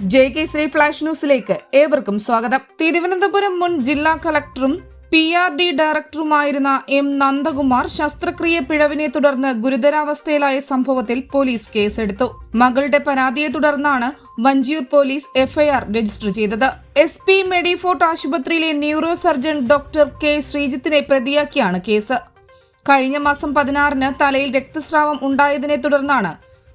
J K Shri flash ന്യൂസിലേക്ക് ഏവർക്കും സ്വാഗതം. തിരുവനന്തപുരം മുൻ ജില്ലാ കളക്ടറും പി ആർ ഡി ഡയറക്ടറുമായിരുന്ന എം നന്ദകുമാർ ശസ്ത്രക്രിയ പിഴവിനെ തുടർന്ന് ഗുരുതരാവസ്ഥയിലായ സംഭവത്തിൽ പോലീസ് കേസെടുത്തു. മകളുടെ പരാതിയെ തുടർന്നാണ് വഞ്ചിയൂർ പോലീസ് എഫ്ഐആർ രജിസ്റ്റർ ചെയ്തത്. എസ് പി മെഡിഫോർട്ട് ആശുപത്രിയിലെ ന്യൂറോ സർജൻ ഡോക്ടർ കെ ശ്രീജിത്തിനെ പ്രതിയാക്കിയാണ് കേസ്. കഴിഞ്ഞ മാസം പതിനാറിന് തലയിൽ രക്തസ്രാവം ഉണ്ടായതിനെ തുടർന്നാണ്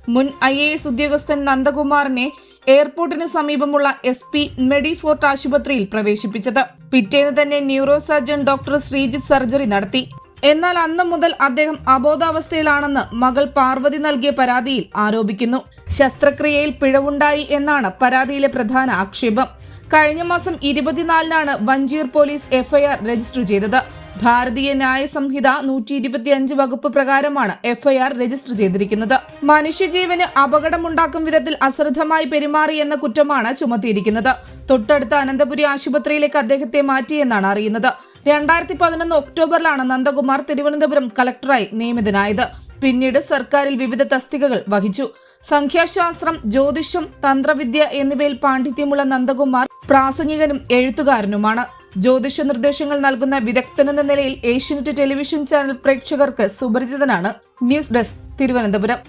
മുൻ ഐ ഉദ്യോഗസ്ഥൻ നന്ദകുമാറിനെ എയർപോർട്ടിന് സമീപമുള്ള എസ് പി മെഡിഫോർട്ട് ആശുപത്രിയിൽ പ്രവേശിപ്പിച്ചത്. പിറ്റേന്ന് തന്നെ neuro surgeon doctor Sreejith surgery നടത്തി. എന്നാൽ അന്ന് മുതൽ അദ്ദേഹം അബോധാവസ്ഥയിലാണെന്ന് മകൾ പാർവതി നൽകിയ പരാതിയിൽ ആരോപിക്കുന്നു. ശസ്ത്രക്രിയയിൽ പിഴവുണ്ടായി എന്നാണ് പരാതിയിലെ പ്രധാന ആക്ഷേപം. കഴിഞ്ഞ മാസം ഇരുപത്തിനാലിനാണ് വഞ്ചിയൂർ പോലീസ് എഫ്ഐആർ രജിസ്റ്റർ ചെയ്തത്. ഭാരതീയ ന്യായ സംഹിത നൂറ്റി ഇരുപത്തിയഞ്ച് വകുപ്പ് പ്രകാരമാണ് എഫ്ഐആർ രജിസ്റ്റർ ചെയ്തിരിക്കുന്നത്. മനുഷ്യജീവന് അപകടമുണ്ടാക്കും വിധത്തിൽ അശ്രദ്ധമായി പെരുമാറി എന്ന കുറ്റമാണ് ചുമത്തിയിരിക്കുന്നത്. തൊട്ടടുത്ത അനന്തപുരി ആശുപത്രിയിലേക്ക് അദ്ദേഹത്തെ മാറ്റിയെന്നാണ് അറിയുന്നത്. രണ്ടായിരത്തി പതിനൊന്ന് ഒക്ടോബറിലാണ് നന്ദകുമാർ തിരുവനന്തപുരം കളക്ടറായി നിയമിതനായത്. പിന്നീട് സർക്കാരിൽ വിവിധ തസ്തികകൾ വഹിച്ചു. സംഖ്യാശാസ്ത്രം ജ്യോതിഷം തന്ത്രവിദ്യ എന്നിവയിൽ പാണ്ഡിത്യമുള്ള നന്ദകുമാർ പ്രാസംഗികനും എഴുത്തുകാരനുമാണ്. ജ്യോതിഷ നിർദ്ദേശങ്ങൾ നൽകുന്ന വിദഗ്ധനെന്ന നിലയിൽ ഏഷ്യനെറ്റ് ടെലിവിഷൻ ചാനൽ പ്രേക്ഷകർക്ക് സുപരിചിതനാണ് ന്യൂസ് ഡെസ്ക് തിരുവനന്തപുരം.